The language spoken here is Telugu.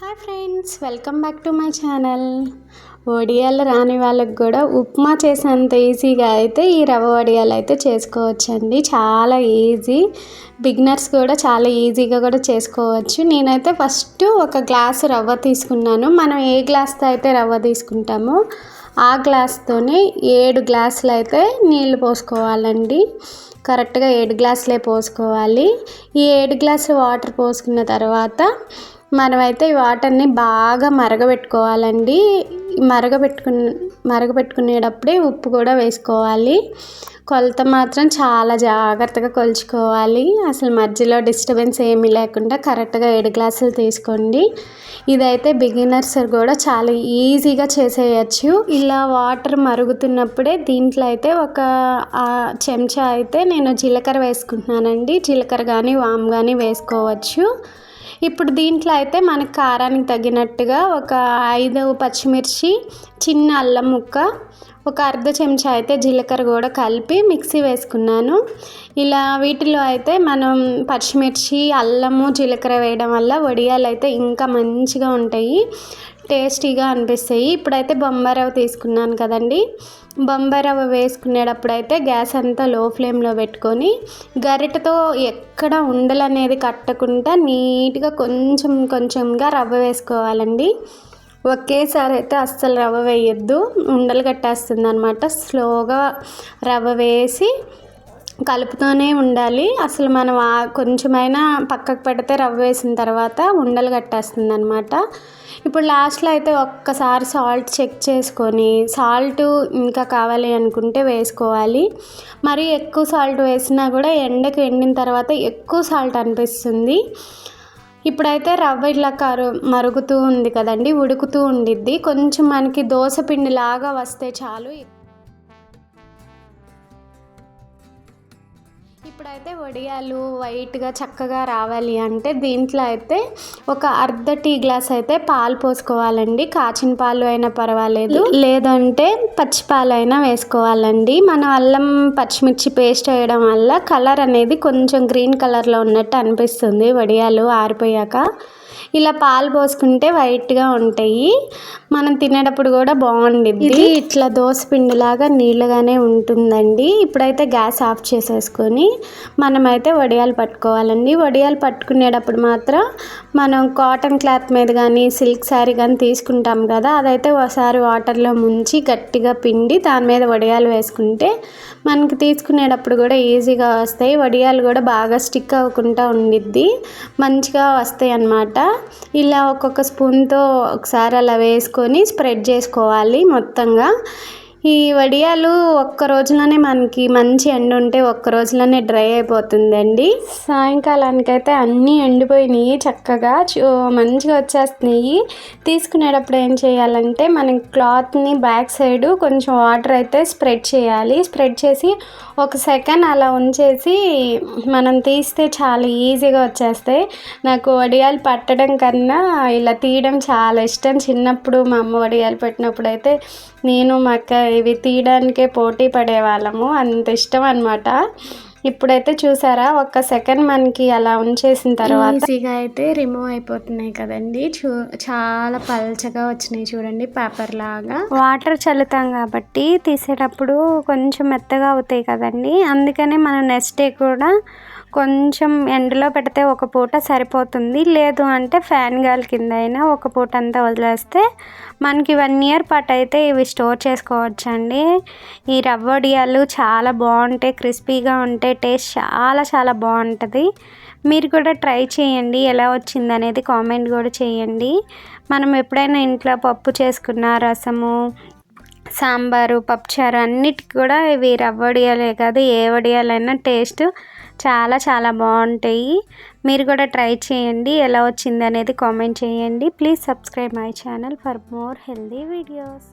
Hi friends welcome back to my channel. వడియాలు రాని వాళ్ళకి కూడా ఉప్మా చేసేంత ఈజీగా అయితే ఈ రవ్వ వడియాలు అయితే చేసుకోవచ్చండి. చాలా ఈజీ. బిగినర్స్ కూడా చాలా ఈజీగా కూడా చేసుకోవచ్చు. నేనైతే ఫస్ట్ ఒక గ్లాసు రవ్వ తీసుకున్నాను. మనం ఏ గ్లాస్తో అయితే రవ్వ తీసుకుంటామో ఆ గ్లాస్తోనే ఏడు గ్లాసులు అయితే నీళ్ళు పోసుకోవాలండి. కరెక్ట్గా ఏడు గ్లాసులే పోసుకోవాలి. ఈ ఏడు గ్లాసులు వాటర్ పోసుకున్న తర్వాత మనమైతే ఈ వాటర్ని బాగా మరగబెట్టుకోవాలండి. మరగబెట్టుకుని మరగబెట్టుకునేటప్పుడే ఉప్పు కూడా వేసుకోవాలి. కొలత మాత్రం చాలా జాగ్రత్తగా కొలుచుకోవాలి. అసలు మధ్యలో డిస్టర్బెన్స్ ఏమీ లేకుండా కరెక్ట్గా ఏడు గ్లాసులు తీసుకోండి. ఇదైతే బిగినర్స్ కూడా చాలా ఈజీగా చేసేయచ్చు. ఇలా వాటర్ మరుగుతున్నప్పుడే దీంట్లో అయితే ఒక చెంచా అయితే నేను జీలకర్ర వేసుకుంటున్నానండి. జీలకర్ర కానీ వామ్ కానీ వేసుకోవచ్చు. ఇప్పుడు దీంట్లో అయితే మనకు కారానికి తగినట్టుగా ఒక ఐదు పచ్చిమిర్చి చిన్న అల్లం ముక్క ఒక అర్ధ చెంచా అయితే జీలకర్ర కూడా కలిపి మిక్సీ వేసుకున్నాను. ఇలా వీటిలో అయితే మనం పచ్చిమిర్చి అల్లము జీలకర్ర వేయడం వల్ల వడియాలు అయితే ఇంకా మంచిగా ఉంటాయి. టేస్టీగా అనిపిస్తాయి. ఇప్పుడైతే బొంబాయి తీసుకున్నాను కదండి. బొంబాయి రవ్వ గ్యాస్ అంతా లో ఫ్లేమ్లో పెట్టుకొని గరిటతో ఎక్కడ ఉండలు అనేది కట్టకుండా నీట్గా కొంచెం కొంచెంగా రవ్వ వేసుకోవాలండి. ఒకేసారి అయితే అస్సలు రవ్వ వేయొద్దు. ఉండలు కట్టేస్తుంది అనమాట స్లోగా రవ్వ వేసి కలుపుతూనే ఉండాలి. అసలు మనం కొంచెమైనా పక్కకు పెడితే రవ్వ వేసిన తర్వాత ఉండలు కట్టేస్తుంది అనమాట ఇప్పుడు లాస్ట్లో అయితే ఒక్కసారి సాల్ట్ చెక్ చేసుకొని సాల్ట్ ఇంకా కావాలి అనుకుంటే వేసుకోవాలి. మరి ఎక్కువ సాల్ట్ వేసినా కూడా ఎండకు ఎండిన తర్వాత ఎక్కువ సాల్ట్ అనిపిస్తుంది. ఇప్పుడైతే రవ్వ ఇట్లా కరు మరుగుతూ ఉంది కదండి ఉడుకుతూ ఉండిద్ది. కొంచెం మనకి దోశ పిండి లాగా వస్తే చాలు. అయితే వడియాలు వైట్గా చక్కగా రావాలి అంటే దీంట్లో అయితే ఒక అర్ధ టీ గ్లాస్ అయితే పాలు పోసుకోవాలండి. కాచిన పాలు అయినా పర్వాలేదు. లేదంటే పచ్చి పాలు అయినా వేసుకోవాలండి. మనం అల్లం పచ్చిమిర్చి పేస్ట్ వేయడం వల్ల కలర్ అనేది కొంచెం గ్రీన్ కలర్లో ఉన్నట్టు అనిపిస్తుంది. వడియాలు ఆరిపోయాక ఇలా పాలు పోసుకుంటే వైట్గా ఉంటాయి. మనం తినేటప్పుడు కూడా బాగుండిద్ది. ఇది ఇట్లా దోశ పిండిలాగా నీళ్ళగానే ఉంటుందండి. ఇప్పుడైతే గ్యాస్ ఆఫ్ చేసేసుకొని మనమైతే వడియాలు పట్టుకోవాలండి. వడియాలు పట్టుకునేటప్పుడు మాత్రం మనం కాటన్ క్లాత్ మీద కానీ సిల్క్ శారీ కానీ తీసుకుంటాం కదా అదైతే ఒకసారి వాటర్లో ముంచి గట్టిగా పిండి దాని మీద వడియాలు వేసుకుంటే మనకి తీసుకునేటప్పుడు కూడా ఈజీగా వస్తాయి. వడియాలు కూడా బాగా స్టిక్ అవ్వకుండా ఉండిద్ది. మంచిగా వస్తాయి అన్నమాట ఇలా ఒక్కొక్క స్పూన్తో ఒకసారి అలా వేసుకొని స్ప్రెడ్ చేసుకోవాలి మొత్తంగా. ఈ వడియాలు ఒక్క రోజులోనే మనకి మంచి ఎండ ఉంటే ఒక్క రోజులోనే డ్రై అయిపోతుందండి. సాయంకాలానికైతే అన్నీ ఎండిపోయినాయి చక్కగా మంచిగా వచ్చేస్తున్నాయి. తీసుకునేటప్పుడు ఏం చేయాలంటే మనం క్లాత్ని బ్యాక్ సైడ్ కొంచెం వాటర్ అయితే స్ప్రెడ్ చేయాలి. స్ప్రెడ్ చేసి ఒక సెకండ్ అలా ఉంచేసి మనం తీస్తే చాలా ఈజీగా వచ్చేస్తాయి. నాకు వడియాలు పట్టడం కన్నా ఇలా తీయడం చాలా ఇష్టం. చిన్నప్పుడు మా అమ్మ వడియాలు పెట్టినప్పుడు అయితే నేను మా అక్క ఇవి తీయడానికే పోటీ పడేవాళ్ళము. అంత ఇష్టం అనమాట ఇప్పుడైతే చూసారా ఒక్క సెకండ్ మనకి అలా ఉంచేసిన తర్వాత ఈజీగా అయితే రిమూవ్ అయిపోతున్నాయి కదండి. చూ చాలా పల్చగా వచ్చినాయి చూడండి పేపర్ లాగా. వాటర్ చల్లుతాం కాబట్టి తీసేటప్పుడు కొంచెం మెత్తగా అవుతాయి కదండి. అందుకనే మనం నెక్స్ట్ డే కూడా కొంచెం ఎండలో పెడితే ఒక పూట సరిపోతుంది. లేదు అంటే ఫ్యాన్ గాలి కింద అయినా ఒక పూట అంతా వదిలేస్తే మనకి వన్ ఇయర్ పాటు అయితే ఇవి స్టోర్ చేసుకోవచ్చండి. ఈ రవ్వడియాలు చాలా బాగుంటాయి క్రిస్పీగా ఉంటాయి టేస్ట్ చాలా చాలా బాగుంటుంది. మీరు కూడా ట్రై చేయండి ఎలా వచ్చింది అనేది కామెంట్ కూడా చేయండి. మనం ఎప్పుడైనా ఇంట్లో పప్పు చేసుకున్న రసము సాంబారు పప్పుచారు అన్నిటికి కూడా ఇవి రవ్వ వడియాలే కాదు ఏ వడియాలైనా టేస్ట్ చాలా చాలా బాగుంటాయి. మీరు కూడా ట్రై చేయండి. ఎలా వచ్చింది అనేది కామెంట్ చేయండి. Please subscribe my channel for more healthy videos.